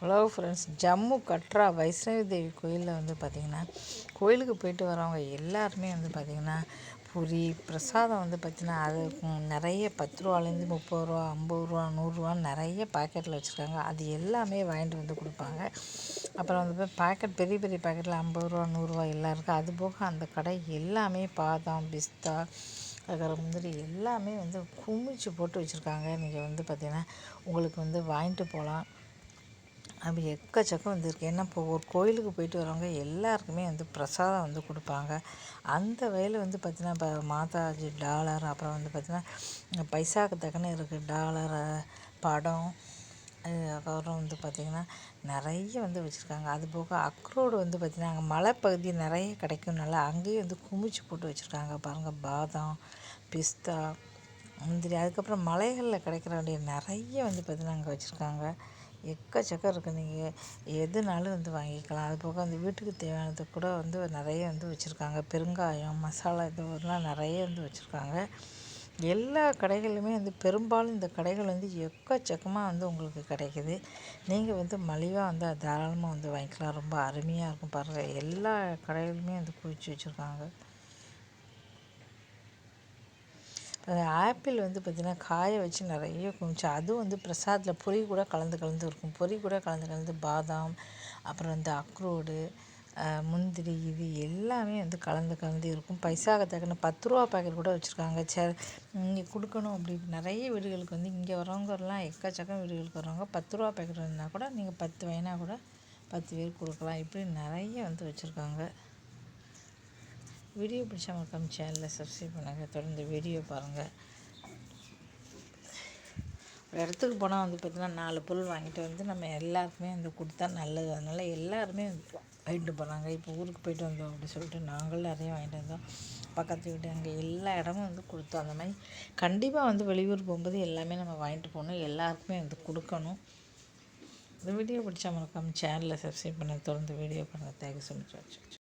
Hello friends Jammu Katra Vaishnavi Devi கோயிலில் வந்து பார்த்திங்கன்னா கோயிலுக்கு போயிட்டு வரவங்க எல்லாருமே வந்து பார்த்திங்கன்னா பூரி பிரசாதம் வந்து பார்த்திங்கன்னா அது நிறைய பத்து ரூபாலேருந்து முப்பது ரூபா ஐம்பது ரூபா நூறுரூவான்னு நிறைய பாக்கெட்டில் வச்சுருக்காங்க. அது எல்லாமே வாங்கிட்டு வந்து கொடுப்பாங்க. அப்புறம் வந்து பாக்கெட் பெரிய பெரிய பாக்கெட்டில் ஐம்பது ரூபா நூறுரூவா எல்லாம் இருக்குது அது போக அந்த கடை எல்லாமே பாதாம் பிஸ்தா அதுக்கப்புறம் முந்திரி எல்லாமே வந்து குமிச்சு போட்டு வச்சுருக்காங்க. நீங்கள் வந்து பார்த்திங்கன்னா உங்களுக்கு வந்து வாங்கிட்டு போகலாம். அப்படி எக்கச்சக்கம் வந்துருக்கு. ஏன்னா இப்போ ஒரு கோயிலுக்கு போயிட்டு வரவங்க எல்லாருக்குமே வந்து பிரசாதம் வந்து கொடுப்பாங்க. அந்த வயலில் வந்து பார்த்திங்கன்னா இப்போ மாதாஜி டாலர் அப்புறம் வந்து பார்த்திங்கன்னா பைசாக்கு தக்கன இருக்குது டாலர் படம் அதுக்கப்புறம் வந்து பார்த்திங்கன்னா நிறைய வந்து வச்சுருக்காங்க. அது போக அக்ரோடு வந்து பார்த்திங்கன்னா அங்கே மலைப்பகுதி நிறைய கிடைக்கும்னால அங்கேயும் வந்து குமிச்சு போட்டு வச்சுருக்காங்க. பாருங்கள் பாதாம் பிஸ்தா முந்திரி. அதுக்கப்புறம் மலைகளில் கிடைக்கிற வேண்டிய நிறைய வந்து பார்த்திங்கன்னா அங்கே வச்சுருக்காங்க. எக்கச்சக்கம் இருக்குது நீங்கள் எதுனாலும் வந்து வாங்கிக்கலாம். அது போக அந்த வீட்டுக்கு தேவையானது கூட வந்து நிறைய வந்து வச்சுருக்காங்க. பெருங்காயம் மசாலா இதுவெல்லாம் நிறைய வந்து வச்சுருக்காங்க. எல்லா கடைகளுமே வந்து பெரும்பாலும் இந்த கடைகள் வந்து எக்கச்சக்கமாக வந்து உங்களுக்கு கிடைக்கிது. நீங்கள் வந்து மலிவாக வந்து தாராளமாக வந்து வாங்கிக்கலாம். ரொம்ப அருமையாக இருக்கும் பாருங்கள் எல்லா கடைகளுமே வந்து குவிச்சு வச்சுருக்காங்க. ஆப்பிள் வந்து பார்த்திங்கன்னா காய வச்சு நிறைய குமிச்சு அதுவும் வந்து பிரசாதத்தில் பொறி கூட கலந்து கலந்து இருக்கும். பொறி கூட கலந்து கலந்து பாதாம் அப்புறம் வந்து அக்ரோடு முந்திரி இது எல்லாமே வந்து கலந்து கலந்து இருக்கும். பைசாக தக்கன பத்து ரூபா பாக்கெட் கூட வச்சுருக்காங்க. சே இங்கே கொடுக்கணும் அப்படி நிறைய வீடுகளுக்கு வந்து இங்கே வரவங்கலாம் எக்கச்சக்கம் வீடுகளுக்கு வரவங்க பத்து ரூபா பாக்கெட் இருந்தால் கூட நீங்கள் பத்து வயனா கூட பத்து பேர் கொடுக்கலாம். இப்படி நிறைய வந்து வச்சுருக்காங்க. வீடியோ பிடிச்சா மறக்காம சேனலில் சப்ஸ்கிரைப் பண்ணுங்கள் தொடர்ந்து வீடியோ பாருங்கள் ஒரு இடத்துக்கு போனால் வந்து பார்த்திங்கன்னா நாலு பொருள் வாங்கிட்டு வந்து நம்ம எல்லாருக்குமே வந்து கொடுத்தா நல்லது. அதனால் எல்லாருமே வாங்கிட்டு போகிறாங்க இப்போ ஊருக்கு போயிட்டு வந்தோம் அப்படி சொல்லிட்டு நாங்களும் நிறைய வாங்கிட்டு வந்தோம். பக்கத்து வீட்டு அங்கே எல்லா இடமும் வந்து கொடுத்தோம். அந்த மாதிரி கண்டிப்பாக வந்து வெளியூர் போகும்போது எல்லாமே நம்ம வாங்கிட்டு போகணும். எல்லாருக்குமே வந்து கொடுக்கணும். இந்த வீடியோ பிடிச்சா மறக்காமல் சேனலில் சப்ஸ்கிரைப் பண்ண தொடர்ந்து வீடியோ பண்ணுங்கள் தேங்க்யூ ஸோ மச்